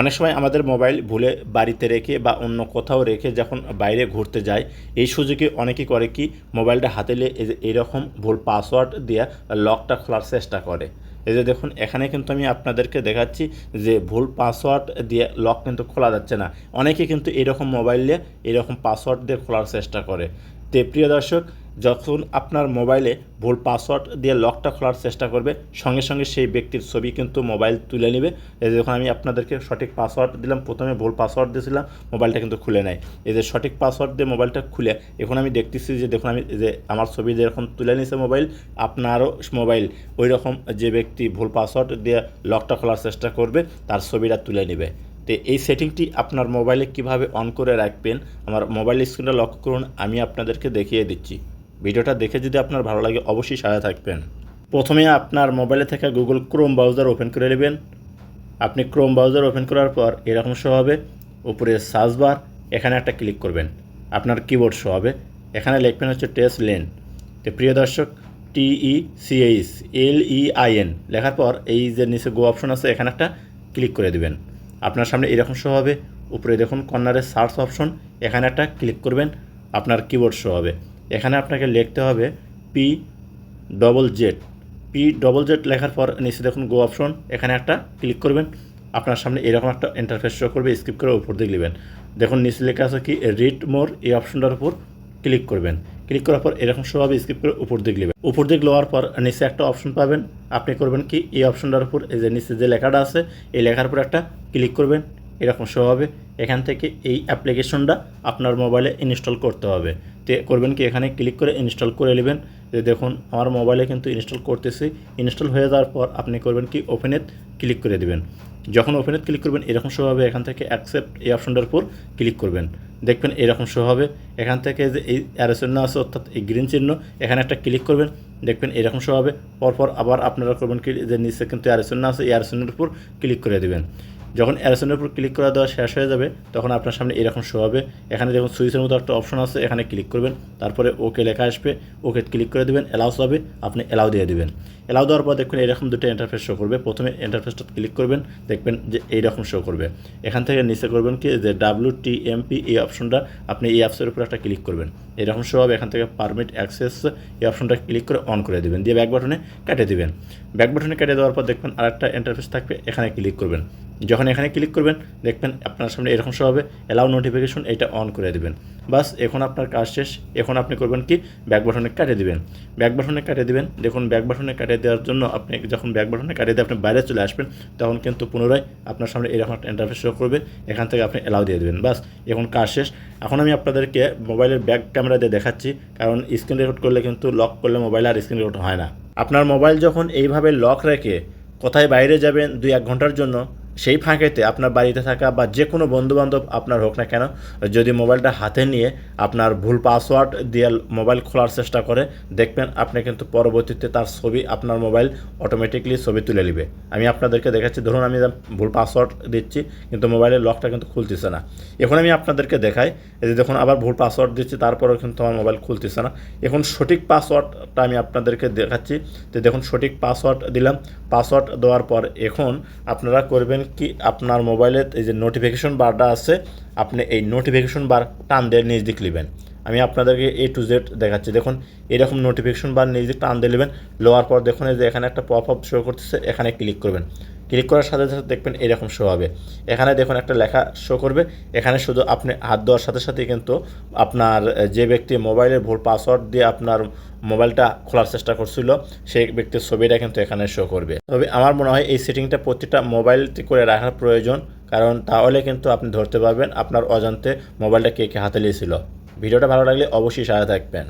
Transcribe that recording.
অনেক সময় আমাদের মোবাইল ভুলে বাড়িতে রেখে বা অন্য কোথাও রেখে যখন বাইরে ঘুরতে যায় এই সুযোগে অনেকে করে কি, মোবাইলটা হাতে নিয়ে যে ভুল পাসওয়ার্ড দিয়ে লকটা খোলার চেষ্টা করে। এই যে দেখুন, এখানে কিন্তু আমি আপনাদেরকে দেখাচ্ছি যে ভুল পাসওয়ার্ড দিয়ে লক কিন্তু খোলা যাচ্ছে না। অনেকে কিন্তু এরকম মোবাইল দিয়ে এরকম পাসওয়ার্ড দিয়ে খোলার চেষ্টা করে। তে প্রিয় দর্শক যখন আপনার মোবাইলে ভুল পাসওয়ার্ড দিয়ে লকটা খোলার চেষ্টা করবে, সঙ্গে সঙ্গে সেই ব্যক্তির ছবি কিন্তু মোবাইল তুলে নেবে। এই যখন আমি আপনাদেরকে সঠিক পাসওয়ার্ড দিলাম, প্রথমে ভুল পাসওয়ার্ড দিয়েছিলাম, মোবাইলটা কিন্তু খুলে নেয় এই যে সঠিক পাসওয়ার্ড দিয়ে মোবাইলটা খুলে, এখন আমি দেখতেছি যে দেখুন আমি যে আমার ছবি যেরকম তুলে নিয়েছে মোবাইল, আপনারও মোবাইল ওই রকম যে ব্যক্তি ভুল পাসওয়ার্ড দিয়ে লকটা খোলার চেষ্টা করবে, তার ছবিটা তুলে নেবে। তো এই সেটিংটি আপনার মোবাইলে কীভাবে অন করে রাখবেন, আমার মোবাইল স্ক্রিনটা লক করুন, আমি আপনাদেরকে দেখিয়ে দিচ্ছি। ভিডিওটা দেখে যদি আপনার ভালো লাগে, অবশ্যই সাথে থাকবেন। প্রথমে আপনার মোবাইলে থেকে গুগল ক্রোম ব্রাউজার ওপেন করে নেবেন। আপনি ক্রোম ব্রাউজার ওপেন করার পর এরকম শো হবে। উপরে সার্চ বার এখানে একটা ক্লিক করবেন। আপনার কিবোর্ড শো হবে। এখানে লিখবেন হচ্ছে টেস্ট লেন তো প্রিয় দর্শক T C H L E I N লেখার পর এই যে নিচে গো অপশন আছে, এখানে একটা ক্লিক করে দেবেন। আপনার সামনে এরকম শো হবে। উপরে দেখুন কর্নারে সার্চ অপশন এখানে একটা ক্লিক করবেন। আপনার কিবোর্ড শো হবে। এখানে আপনাকে লিখতে হবে P double Z P double Z লেখার পর নিচে দেখুন গো অপশন এখানে একটা ক্লিক করবেন। আপনার সামনে এরকম একটা ইন্টারফেস শো করবে স্কিপ করে উপর দিকে নেবেন। দেখুন, নিচে লেখা আছে কি? রিড মোর এই অপশনটার উপর ক্লিক করবেন। ক্লিক করার পর এরকম শো হবে স্কিপ করে উপর দিক নেবেন। উপর দিক লওয়ার পর নিচে একটা অপশন পাবেন। আপনি করবেন কি? এই অপশনটার উপর এই যে নিচে যে লেখাটা আছে, এই লেখার উপর একটা ক্লিক করবেন। এরকম শো হবে। এখান থেকে এই অ্যাপ্লিকেশনটা আপনার মোবাইলে ইনস্টল করতে হবে। করবেন কি? এখানে ক্লিক করে ইনস্টল করে নেবেন। যে দেখুন, আমার মোবাইলে কিন্তু ইনস্টল করতেছি। ইনস্টল হয়ে যাওয়ার পর আপনি করবেন কি? ওপেনেত ক্লিক করে দেবেন। যখন ওপেনেত ক্লিক করবেন, এরকম শো হবে। এখান থেকে অ্যাকসেপ্ট এই অপশনটার উপর ক্লিক করবেন। দেখবেন এরকম শো হবে। এখান থেকে যে এই অ্যারো চিহ্ন আছে, অর্থাৎ এই গ্রিন চিহ্ন, এখানে একটা ক্লিক করবেন। দেখবেন এরকম শো হবে। পরপর আবার আপনারা করবেন কি? যে নিচে কিন্তু অ্যারো চিহ্ন আছে, এই অ্যারো চিহ্নের উপর ক্লিক করে দেবেন। যখন অ্যারোসনের উপর ক্লিক করা দেওয়া শেষ হয়ে যাবে, তখন আপনার সামনে এরকম শো হবে। এখানে দেখুন সুইচের মতো একটা অপশন আছে, এখানে ক্লিক করবেন। তারপরে ওকে লেখা আসবে ওকে ক্লিক করে দেবেন অ্যালাউস হবে, আপনি অ্যালাউ দিয়ে দেবেন। অ্যালাউ দেওয়ার পর দেখবেন এরকম দুটো ইন্টারফেস শো করবে। প্রথমে ইন্টারফেসটা ক্লিক করবেন, দেখবেন যে এইরকম শো করবে। এখান থেকে নিচে করবেন কি, যে ডাব্লিউ টি এমপি এই অপশনটা আপনি এই অ্যাপসের উপর একটা ক্লিক করবেন। এরকম শো হবে, এখান থেকে পারমিট অ্যাক্সেস এই অপশনটা ক্লিক করে অন করে দেবেন। দিয়ে ব্যাক বাটনে কেটে দেবেন। ব্যাক বাটনে কেটে দেওয়ার পর দেখবেন আরেকটা ইন্টারফেস থাকবে, এখানে ক্লিক করবেন। যখন এখানে ক্লিক করবেন, দেখবেন আপনার সামনে এরকম শো হবে অ্যালাউ নোটিফিকেশন এটা অন করে দেবেন। বাস, এখন আপনার কাজ শেষ। এখন আপনি করবেন কি? ব্যাক বাটনে কাটে দিবেন। ব্যাক বাটনে কাটে দিবেন। দেখুন ব্যাক বাটনে কাটে দেওয়ার জন্য আপনি যখন ব্যাক বাটনে কাটে দিয়ে আপনি বাইরে চলে আসবেন, তখন কিন্তু পুনরায় আপনার সামনে এরকম একটা ইন্টারফেস শো করবে। এখান থেকে আপনি অ্যালাউ দিয়ে দেবেন। বাস, এখন কাজ শেষ। এখন আমি আপনাদেরকে মোবাইলের ব্যাক ক্যামেরা দিয়ে দেখাচ্ছি, কারণ স্ক্রিন রেকর্ড করলে কিন্তু লক করলে মোবাইল আর স্ক্রিন রেকর্ড হয় না। আপনার মোবাইল যখন এইভাবে লক রেখে কোথায় বাইরে যাবেন দুই এক ঘণ্টার জন্য সেই ফাঁকেতে আপনার বাড়িতে থাকা বা যে কোনো বন্ধুবান্ধব আপনার হোক না কেন, যদি মোবাইলটা হাতে নিয়ে আপনার ভুল পাসওয়ার্ড দিয়ে মোবাইল খোলার চেষ্টা করে, দেখবেন আপনি কিন্তু পরবর্তীতে তার ছবি আপনার মোবাইল অটোমেটিকলি ছবি তুলে নেবে। আমি আপনাদেরকে দেখাচ্ছি, ধরুন আমি ভুল পাসওয়ার্ড দিচ্ছি, কিন্তু মোবাইলের লকটা কিন্তু খুলতেছে না। এখন আমি আপনাদেরকে দেখাই এই যে দেখুন, আবার ভুল পাসওয়ার্ড দিচ্ছি, তারপরেও কিন্তু আমার মোবাইল খুলতেছে না। এখন সঠিক পাসওয়ার্ডটা আমি আপনাদেরকে দেখাচ্ছি। তো দেখুন, সঠিক পাসওয়ার্ড দিলাম। পাসওয়ার্ড দেওয়ার পর এখন আপনারা করবেন কি, আপনার মোবাইলে এই যে নোটিফিকেশন বারটা আছে, আপনি এই নোটিফিকেশন বার টান দিয়ে নিজ দিক নেবেন আমি আপনাদেরকে এ টু জেড দেখাচ্ছি। দেখুন, এরকম নোটিফিকেশন বার নিজ দিক টান দিয়ে নেবেন লোয়ার পর দেখুন, এই যে এখানে একটা পপ আপ শো করতেছে, এখানে ক্লিক করবেন। ক্লিক করার সাথে সাথে দেখবেন এরকম শো হবে। এখানে দেখুন একটা লেখা শো করবে। এখানে শুধু আপনি হাত দেওয়ার সাথে সাথে কিন্তু আপনার যে ব্যক্তি মোবাইলের ভুল পাসওয়ার্ড দিয়ে আপনার মোবাইলটা খোলার চেষ্টা করছিল, সেই ব্যক্তির ছবিটা কিন্তু এখানে শো করবে। তবে আমার মনে হয় এই সেটিংটা প্রতিটা মোবাইলতে করে রাখার প্রয়োজন, কারণ তাহলে কিন্তু আপনি ধরতে পারবেন আপনার অজান্তে মোবাইলটা কে কে হাতে নিয়েছিল। ভিডিওটা ভালো লাগলে অবশ্যই সারা থাকবেন।